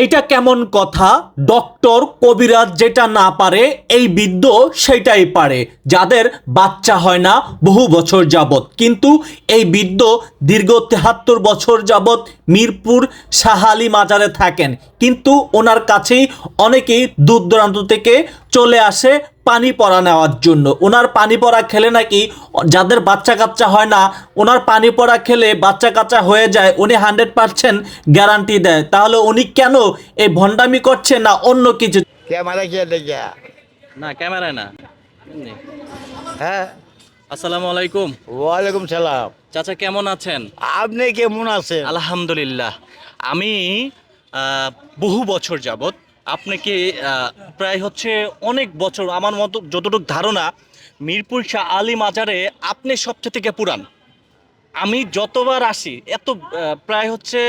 এইটা কেমন কথা? ডক্টর কবিরাজ যেটা না পারে, এই বৃদ্ধ সেটাই পারে। যাদের বাচ্চা হয় না, বহু বছর যাবৎ। কিন্তু এই বৃদ্ধ দীর্ঘ তেহাত্তর বছর যাবৎ মিরপুর সাহালি মাজারে থাকেন। কিন্তু ওনার কাছেই অনেকেই দূর দূরান্ত থেকে চলে আসে পানি পড়া নেওয়ার জন্য। ওনার পানি পড়া খেলে নাকি যাদের বাচ্চা কাচ্চা হয় না ওনার পানি পড়া খেলে বাচ্চা কাচ্চা হয়ে যায় উনি হান্ড্রেড পার্সেন্ট গ্যারান্টি দেয়। তাহলে উনি কেন এই ভণ্ডামি করছে না অন্য কিছু? ক্যামেরা কে দেখে? না ক্যামেরায় না। হ্যাঁ। আসসালামু আলাইকুম। ওয়ালাইকুম সালাম। চাচা কেমন আছেন? আপনি কেমন আছেন? আলহামদুলিল্লাহ। আমি বহু বছর যাবত আপনাকে প্রায় হচ্ছে অনেক বছর আমার মতো যতটুকু ধারণা মিরপুর শাহ আলী মাজারে আপনি সবচেয়ে থেকে পুরান? আমি যতবার আসি এত প্রায় হচ্ছে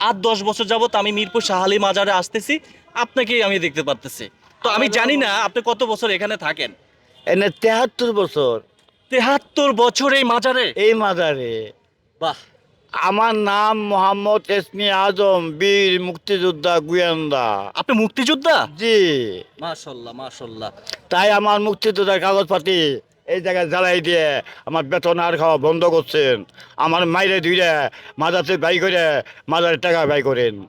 আট দশ বছর যাবত আমি মিরপুর শাহ আলী মাজারে আসতেছি আপনাকেই আমি দেখতে পারতেছি। তো আমি জানি না আপনি কত বছর এখানে থাকেন। এনে তেহাত্তর বছর। তেহাত্তর বছর এই মাজারে? এই মাজারে। বাহ। আমার নাম মোহাম্মদ এসমি আজম বীর মুক্তিযোদ্ধা গুয়েন্দা। আপনি মুক্তিযোদ্ধা? জি। মাশাল্লাহ মাশাল্লাহ। তাই আমার মুক্তিযোদ্ধার কাগজপাতি এই জায়গায় জ্বালাই দিয়ে আমার বেতন আর খাওয়া বন্ধ করছেন। আমার মাইরে ধুইরে মাজাতে ব্যয় করে মাজারের টাকা ব্যয় করেন।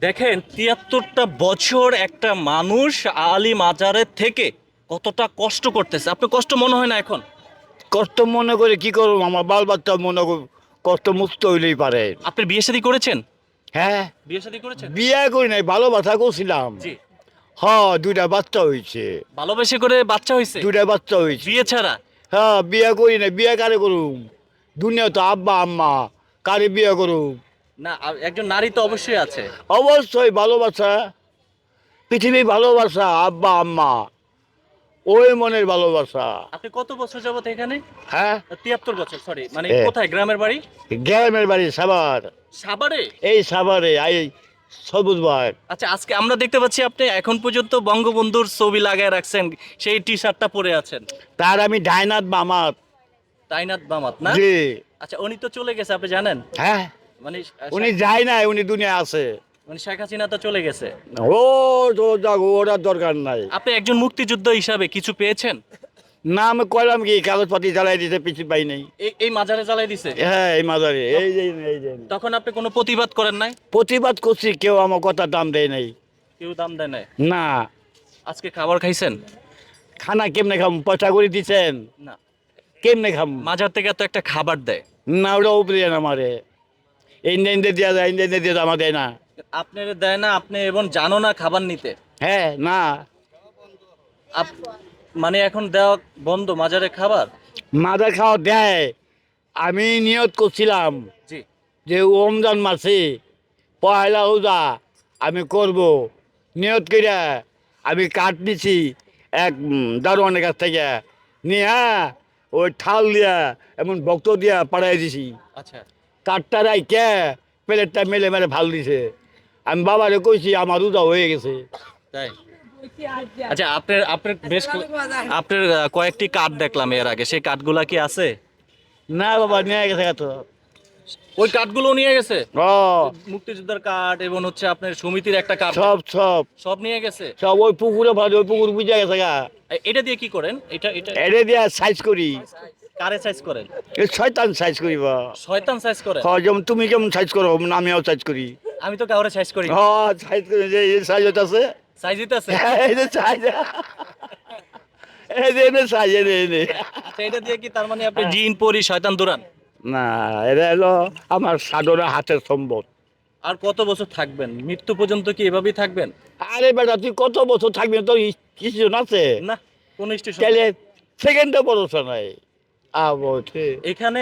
দেখেন তিয়াত্তরটা বছর একটা মানুষ আলী মাজারের থেকে কতটা কষ্ট করতেছে। আপনার কষ্ট মনে হয় না এখন? কষ্ট মনে করে কি করব? আমার বাল বাচ্চা মনে কর- কষ্ট মুক্ত হইলেই পারে। আপনি বিয়ে শাদী করেছেন? হ্যাঁ। বিয়ে শাদী করেছেন? বিয়ে করি নাই ভালোবাসা করছিলাম। জি। হ দুইটা বাচ্চা হয়েছে ভালোবেসে করে বাচ্চা হয়েছে দুইটা বাচ্চা হয়েছে বিয়ে ছাড়া? হ্যাঁ বিয়ে করি নাই বিয়ে কারে করুম? দুনিয়া তো আব্বা আম্মা কারে বিয়ে করুম? না একজন নারী তো অবশ্যই আছে। অবশ্যই ভালোবাসা পৃথিবী ভালোবাসা আব্বা আম্মা। ওই মনের ভালোবাসা। আপনি কত বছর যাবত এখানে? হ্যাঁ। তিয়াত্তর বছর সরি মানে কোথায় গ্রামের বাড়ি? গ্রামের বাড়ি সাবার সাভারে? এই সাভারে এই সবুজ ভাই আচ্ছা আজকে আমরা দেখতে পাচ্ছি আপনি এখন পর্যন্ত বঙ্গবন্ধুর ছবি লাগায় রাখছেন সেই টি শার্টটা পরে আছেন। তার আমি ডাইনাথ বামাত। তাইনাত বামাত না? জি। আচ্ছা উনি তো চলে গেছে আপনি জানেন? হ্যাঁ। মানে উনি যায় নাই উনি দুনিয়া আছে। মানে শেখ হাসিনা তো চলে গেছে। ও তো ওরা দরকার নাই। আপনি একজন মুক্তিযুদ্ধ হিসাবে কিছু পেয়েছেন? না আমি কইলাম কি কাগজপাতি জ্বালাই দিতে পিছু পাই নাই। এই মাজারে জ্বালাই দিছে? হ্যাঁ এই মাজারে এই যে এই যে তখন আপনি কোনো প্রতিবাদ করেন নাই? প্রতিবাদ করছি কেউ আমার কথা দাম দেয় নাই। কেউ দাম দেয় নাই? না। আজকে খাবার খাইছেন? খানা কেমনে খাম? পয়সা করে দিচ্ছেন না। কেমনে খাম? মাজার থেকে তো একটা খাবার দেয়। না ওটা উপরে না আমারে। ইন্দে দিয়া যায় ইন্দে ইন্দে দিয়ে যায়, আমার দেয় না। আপনার দেয় না আপনি এবং জানো না খাবার নিতে। হ্যাঁ না। আপ- মানে এখন দেওয়া বন্ধ মাজারে খাবার? মাদার খাওয়া দেয়। আমি নিয়ত করছিলাম জি। যে রমজান মাসে পয়লা রোজা আমি করব। নিয়ত করে আমি কাঠ নিছি এক উম, দারোয়ানের কাছ থেকে। নিয়ে ওই ঠাল দিয়া এমন ভক্ত দিয়া পাড়াই দিছি। আচ্ছা। কাঠটা রাই কে প্লেটটা মেলে মেলে ভালো দিছে। আমি বাবারে কইছি আমার রোজা হয়ে গেছে। তাই? আচ্ছা আপনার আপনার বেশ আপনার কয়েকটি কার্ড দেখলাম এর আগে। সেই কার্ডগুলা কি আছে? না বাবা নিয়ে গেছে এত। ওই কার্ডগুলো নিয়ে গেছে? ও মুক্তিযোদ্ধার কার্ড এবং হচ্ছে আপনার সমিতির একটা কার্ড। সব সব। সব নিয়ে গেছে? সব ওই পুকুরে ভালো ওই পুকুর বুঝে গেছে গা। এটা দিয়ে কি করেন? এটা এটা এড়ে দিয়া সাইজ করি। কারে সাইজ করেন? এই শয়তান সাইজ করিব শয়তান সাইজ করে হ যেমন তুমি কেমন সাইজ করো আমিও সাইজ করি। আমি তো কাউরে সাইজ করি হ সাইজ করি যে এই সাইজ আছে? সাইজ দিতে আছে। এই যে সাইজ এই যে এনে সাইজ এনে এনে এটা দিয়ে কি তার মানে আপনি জিন পরি শয়তান দৌড়ান না এটা হলো আমার সাধনা হাতের সম্পদ আর কত বছর থাকবেন? মৃত্যু পর্যন্ত কি এভাবেই থাকবেন? আরে বেটা তুই কত বছর থাকবি? তো কিছু আছে? না কোন স্টেশন তাহলে সেকেন্ডে বড় নাই আবো ঠিক। এখানে